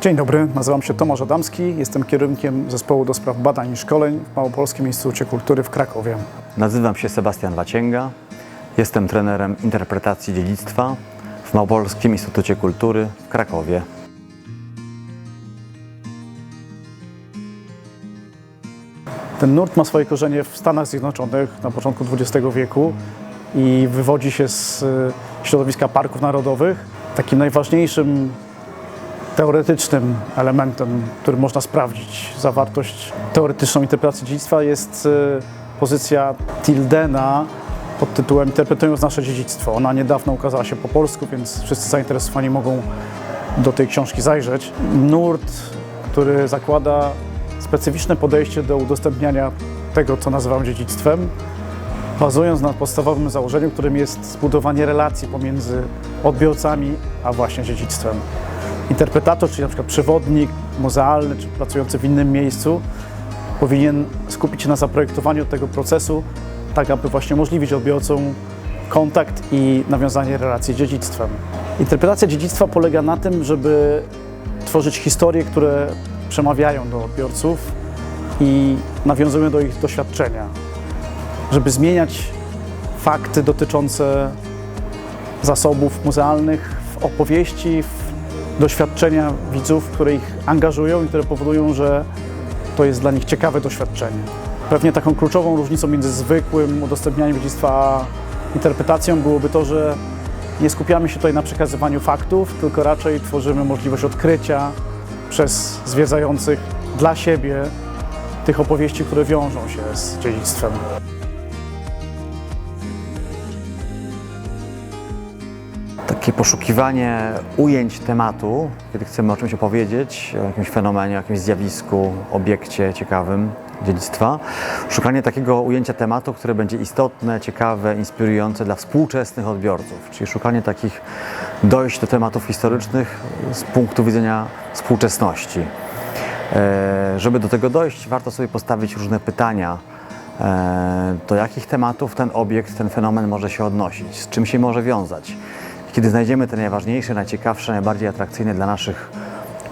Dzień dobry, nazywam się Tomasz Adamski, jestem kierunkiem Zespołu do Spraw Badań i Szkoleń w Małopolskim Instytucie Kultury w Krakowie. Nazywam się Sebastian Wacięga. Jestem trenerem interpretacji dziedzictwa w Małopolskim Instytucie Kultury w Krakowie. Ten nurt ma swoje korzenie w Stanach Zjednoczonych na początku XX wieku i wywodzi się z y, środowiska parków narodowych. Takim najważniejszym teoretycznym elementem, który można sprawdzić zawartość teoretyczną interpretacji dziedzictwa jest y, pozycja Tildena pod tytułem Interpretując nasze dziedzictwo. Ona niedawno ukazała się po polsku, więc wszyscy zainteresowani mogą do tej książki zajrzeć. Nurt, który zakłada specyficzne podejście do udostępniania tego, co nazywam dziedzictwem, bazując na podstawowym założeniu, którym jest zbudowanie relacji pomiędzy odbiorcami a właśnie dziedzictwem. Interpretator, czyli na przykład przewodnik muzealny, czy pracujący w innym miejscu, powinien skupić się na zaprojektowaniu tego procesu, tak aby właśnie umożliwić odbiorcom kontakt i nawiązanie relacji z dziedzictwem. Interpretacja dziedzictwa polega na tym, żeby tworzyć historie, które przemawiają do odbiorców i nawiązują do ich doświadczenia, żeby zmieniać fakty dotyczące zasobów muzealnych w opowieści, w doświadczenia widzów, które ich angażują i które powodują, że to jest dla nich ciekawe doświadczenie. Pewnie taką kluczową różnicą między zwykłym udostępnianiem dziedzictwa a interpretacją byłoby to, że nie skupiamy się tutaj na przekazywaniu faktów, tylko raczej tworzymy możliwość odkrycia przez zwiedzających dla siebie tych opowieści, które wiążą się z dziedzictwem. Takie poszukiwanie ujęć tematu, kiedy chcemy o czymś opowiedzieć, o jakimś fenomenie, o jakimś zjawisku, obiekcie ciekawym dziedzictwa. Szukanie takiego ujęcia tematu, które będzie istotne, ciekawe, inspirujące dla współczesnych odbiorców, czyli szukanie takich dojść do tematów historycznych z punktu widzenia współczesności. E, Żeby do tego dojść, warto sobie postawić różne pytania, e, do jakich tematów ten obiekt, ten fenomen może się odnosić, z czym się może wiązać. Kiedy znajdziemy te najważniejsze, najciekawsze, najbardziej atrakcyjne dla naszych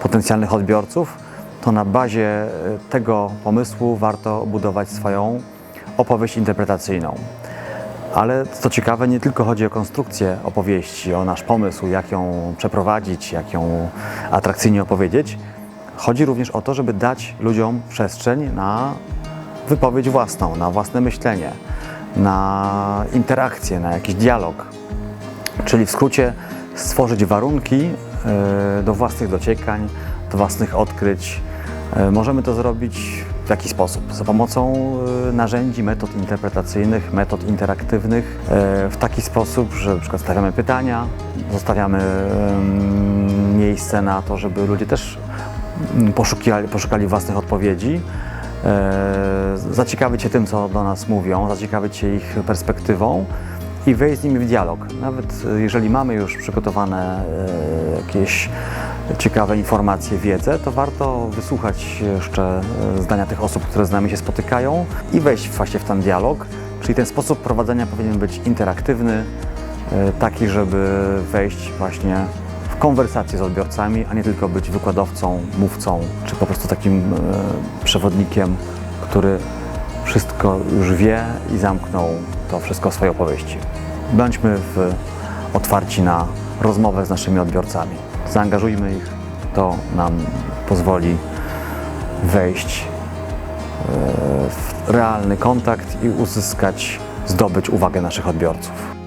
potencjalnych odbiorców, to na bazie e, tego pomysłu warto budować swoją opowieść interpretacyjną. Ale co ciekawe, nie tylko chodzi o konstrukcję opowieści, o nasz pomysł, jak ją przeprowadzić, jak ją atrakcyjnie opowiedzieć. Chodzi również o to, żeby dać ludziom przestrzeń na wypowiedź własną, na własne myślenie, na interakcję, na jakiś dialog. Czyli w skrócie stworzyć warunki e, do własnych dociekań, do własnych odkryć. E, Możemy to zrobić w jaki sposób? Za pomocą e, narzędzi, metod interpretacyjnych, metod interaktywnych, w taki sposób, że przykład stawiamy pytania, zostawiamy miejsce na to, żeby ludzie też mm, poszukali, poszukali własnych odpowiedzi, zaciekawić się tym, co do nas mówią, zaciekawić się ich perspektywą i wejść z nimi w dialog. Nawet e, jeżeli mamy już przygotowane e, jakieś ciekawe informacje, wiedzę, to warto wysłuchać jeszcze e, zdania tych osób, które z nami się spotykają i wejść właśnie w ten dialog. Czyli ten sposób prowadzenia powinien być interaktywny, taki, żeby wejść właśnie w konwersację z odbiorcami, a nie tylko być wykładowcą, mówcą, czy po prostu takim przewodnikiem, który wszystko już wie i zamknął to wszystko w swojej opowieści. Bądźmy w, otwarci na rozmowę z naszymi odbiorcami. Zaangażujmy ich, to nam pozwoli wejść e, w realny kontakt i uzyskać, zdobyć uwagę naszych odbiorców.